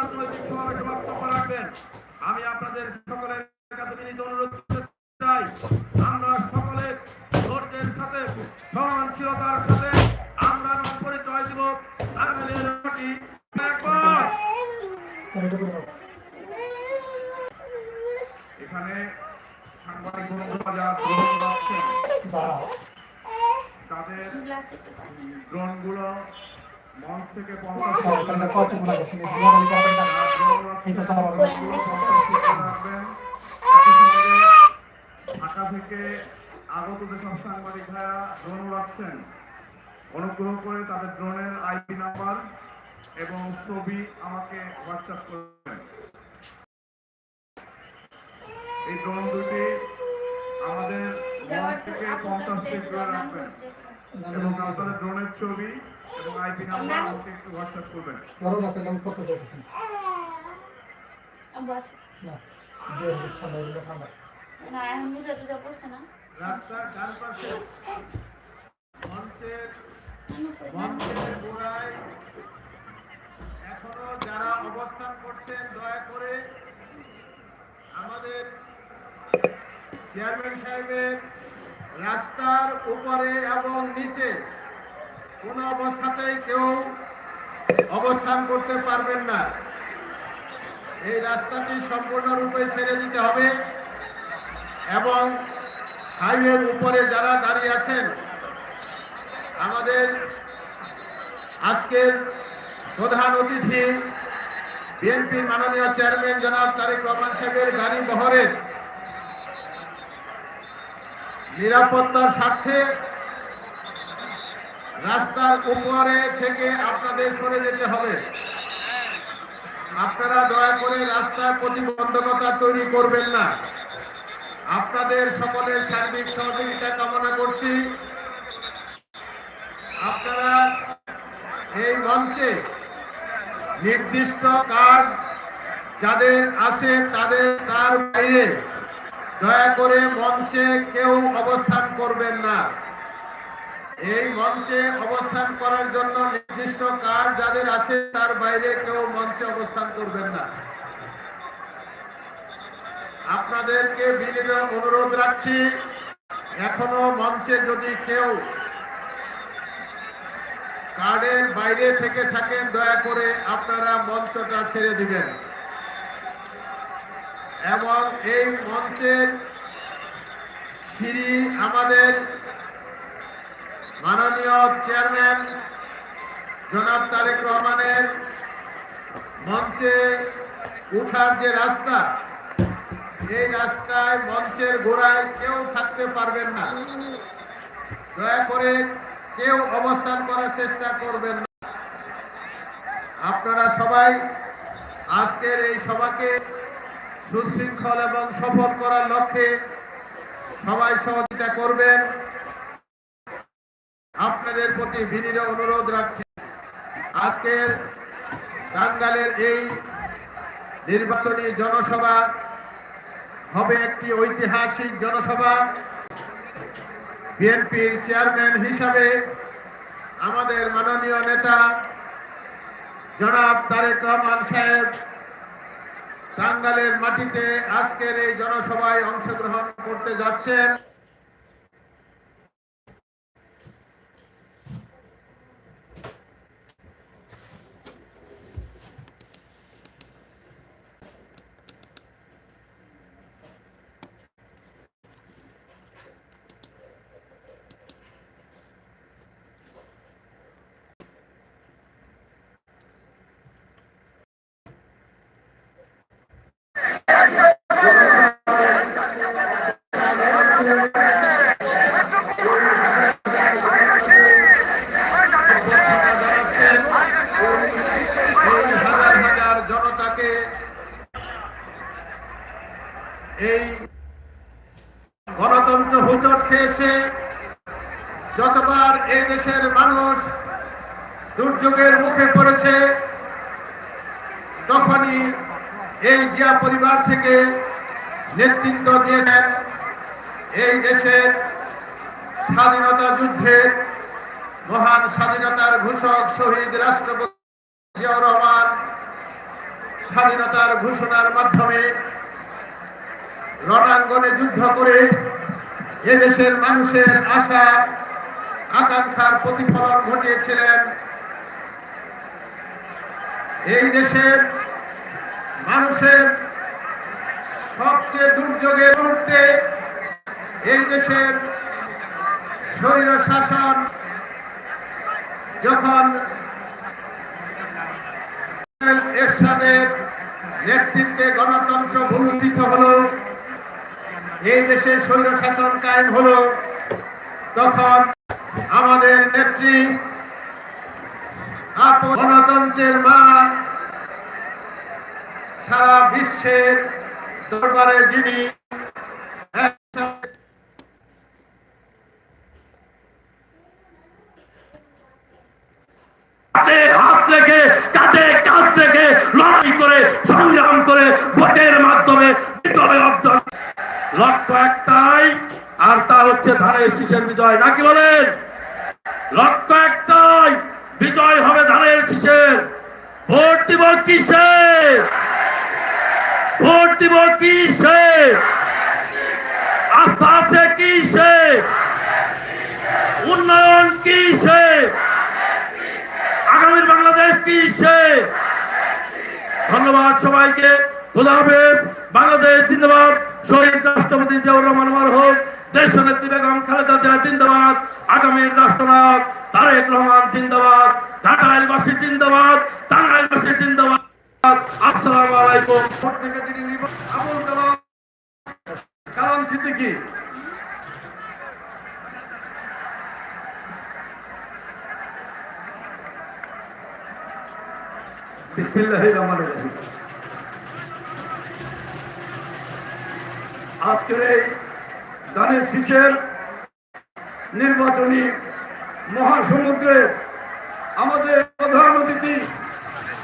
রাজনৈতিক সমাবেশে বক্তব্য রাখবেন আমি আপনাদের সকলের কাছে বিনীত অনুরোধ করতে চাই। আমরা সকলে ধৈর্যের সাথে সহনশীলতার সাথে আমরা পরিচয় দিব। এখানে সাংবাদিক বন্ধুরা যারা গ্রহণ করছেন। তাদের ড্রোনগুলো থেকে ঢাকা আগত যেসব ড্রোন রাখছেন অনুগ্রহ করে তাদের ড্রোনের আইপি নাম্বার এবং ছবি আমাকে হোয়াটসঅ্যাপ করবেন। এই ড্রোন দুটি আমাদের পঞ্চাশ ফিট দূরে রাখবেন এবং আপনাদের ড্রোনের ছবি এবং আইপি নাম্বার আমাকে একটু হোয়াটসঅ্যাপ করবেন। না এখন বুঝা টুজা পড়ছে না। রাস্তার ডান পাশে মঞ্চের মঞ্চের গোড়ায় এখনও যারা অবস্থান করছেন দয়া করে আমাদের চেয়ারম্যান সাহেবের রাস্তার উপরে এবং নিচে কোনো অবস্থাতেই কেউ অবস্থান করতে পারবেন না। এই রাস্তাটি সম্পূর্ণরূপে ছেড়ে দিতে হবে এবং হাইওয়ের উপরে যারা দাঁড়িয়ে আছেন, আমাদের আজকের প্রধান অতিথি, বিএনপির মাননীয় চেয়ারম্যান জনাব তারেক রহমান সাহেবের গাড়ি বহরের নিরাপত্তার স্বার্থে রাস্তার উপরে থেকে আপনাদের সরে যেতে হবে। আপনারা দয়া করে রাস্তার প্রতিবন্ধকতা তৈরি করবেন না। আপনাদের সকলের সার্বিক সহযোগিতা কামনা করছি। আপনারা এই মঞ্চে নির্দিষ্ট কার্ড যাদের আছে তাদের তার বাইরে দয়া করে মঞ্চে কেউ অবস্থান করবেন না। এই মঞ্চে অবস্থান করার জন্য নির্দিষ্ট কার্ড যাদের আছে, তার বাইরে কেউ মঞ্চে অবস্থান করবেন না। আপনাদেরকে বিনীত অনুরোধ রাখছি, এখনও মঞ্চে যদি কেউ কার্ডের বাইরে থেকে থাকেন, দয়া করে আপনারা মঞ্চটা ছেড়ে দিবেন। এবং এই মঞ্চের সিঁড়ি আমাদের মাননীয় চেয়ারম্যান জনাব তারেক রহমানের মঞ্চে উঠার যে রাস্তা, এই রাস্তায় মঞ্চের গোড়ায় কেউ থাকতে পারবেন না। দয়া করে কেউ অবস্থান করার চেষ্টা করবেন না। আপনারা সবাই আজকের এই সভাকে সুশৃঙ্খল এবং সফল করার লক্ষ্যে সবাই সহযোগিতা করবেন। আপনাদের প্রতি বিনীত অনুরোধ রাখছি। আজকের টাঙ্গালের এই নির্বাচনী জনসভা হবে একটি ঐতিহাসিক জনসভা। বিএনপির চেয়ারম্যান হিসাবে আমাদের মাননীয় নেতা জনাব তারেক রহমান সাহেব টাঙ্গালের মাটিতে আজকের এই জনসভায় অংশগ্রহণ করতে যাচ্ছেন এই গণতন্ত্র হোচট খেয়েছে। যতবার এই দেশের মানুষ দুর্যোগের মুখে পড়েছে, তখনই এই জিয়া পরিবার থেকে নেতৃত্ব দিয়েছেন এই দেশের স্বাধীনতা যুদ্ধের মহান স্বাধীনতার ঘোষক শহীদ রাষ্ট্রপতি জিয়াউর রহমান স্বাধীনতার ঘোষণার মাধ্যমে রণাঙ্গনে যুদ্ধ করে এদেশের মানুষের আশা, আকাঙ্ক্ষার প্রতিফলন ঘটিয়েছিলেন। এই দেশের মানুষের সবচেয়ে দুর্যোগের মুহূর্তে এই দেশের স্বৈর শাসন যখন এরশাদের নেতৃত্বে গণতন্ত্র ভূমিষ্ঠিত হলো এই দেশে স্বৈর শাসন কায়েম হলো তখন আমাদের নেত্রী গণতন্ত্রের মা সারা বিশ্বের দরবারে যিনি লক্ষ্য একটাই, আর তা হচ্ছে ধানের শীষের বিজয় নাকি বলেন? লক্ষ্য একটাই, বিজয় হবে ধানের শীষের। ভোট দিব কিসে? ভোট দিব কিসে? আস্থা আছে কিসে? উন্নয়ন কিসে? আগামীর বাংলাদেশ কি সে ধন্যবাদ সবাইকে। খোদা হাফেজ। বাংলাদেশ জিন্দাবাদ। শহীদ রাষ্ট্রপতি জিয়াউর রহমান হোক দেশ নেত্রী বেগম খালেদা জিয়া জিন্দাবাদ আগামীর রাষ্ট্রনায়ক তারেক রহমান জিন্দাবাদ ঢাকাইলবাসী জিন্দাবাদ টাঙ্গাইলবাসী জিন্দাবাদ। আসসালামু আলাইকুম। থেকে যিনি আবুল কালাম। কালাম সিদ্দিকী। বিসমিল্লাহির রহমানির রহিম। আজকের এই দানের শীষের নির্বাচনী মহাসমুদ্রে আমাদের প্রধান অতিথি,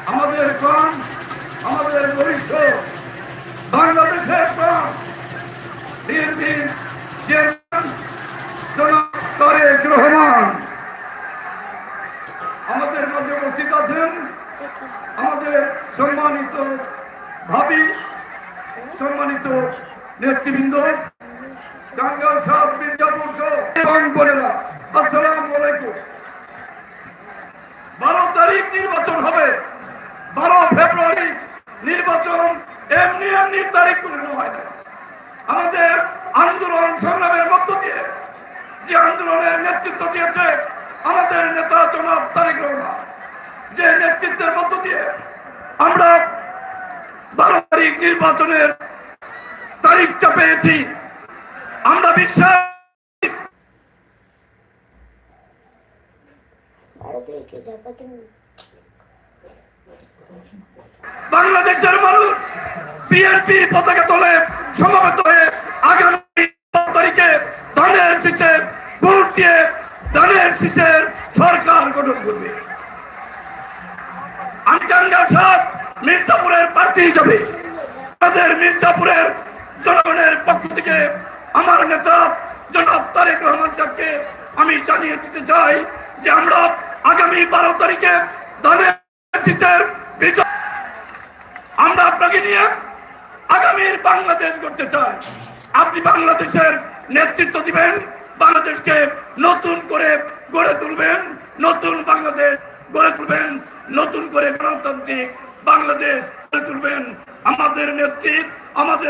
আমাদের প্রাণ, আমাদের বরিষ্ঠ বাংলাদেশের প্রাণ নির্বীর চেয়ারম্যান জনাব তারেক রহমান আমাদের মধ্যে উপস্থিত আছেন আমাদের সম্মানিত ভাবি সম্মানিত নেতৃবৃন্দ টাঙ্গাল সাহেব মির্জাপুর সহ বারো তারিখ নির্বাচন হবে। বারো ফেব্রুয়ারি নির্বাচন এমনি এমনি তারিখ করে হয় না। আমাদের আন্দোলন সংগ্রামের মধ্য দিয়ে যে আন্দোলনের নেতৃত্ব দিয়েছে আমাদের নেতা জনাব তারেক রহমান, যে নেতৃত্বের মধ্য দিয়ে আমরা বারো তারিখ নির্বাচনের তারিখটা পেয়েছি। আমরা বিশ্বাস ভারতীয় জাপাতে বাংলাদেশের মানুষ বিএনপি পতাকা তোলে সমাবেত হয়ে আগামী তারিখে ধানের শীষের ভোট দিয়ে ধানের শীষের সরকার গঠন করবে। আমি সাত মির্জাপুরের প্রার্থী হিসাবে আমাদের মির্জাপুরের জনগণের পক্ষ থেকে আমার নেতা জনাব তারেক রহমান সাহেবকে আমি জানিয়ে দিতে চাই যে আমরা আগামী বারো তারিখে ধানের আমরা আপনাকে নিয়ে আগামীর বাংলাদেশ করতে চাই। আপনি বাংলাদেশের নেতৃত্ব দিবেন, বাংলাদেশকে নতুন করে গড়ে তুলবেন, নতুন বাংলাদেশ গড়ে তুলবেন, নতুন করে গণতান্ত্রিক বাংলাদেশ গড়ে তুলবেন। আমাদের নেতৃত্ব আমাদের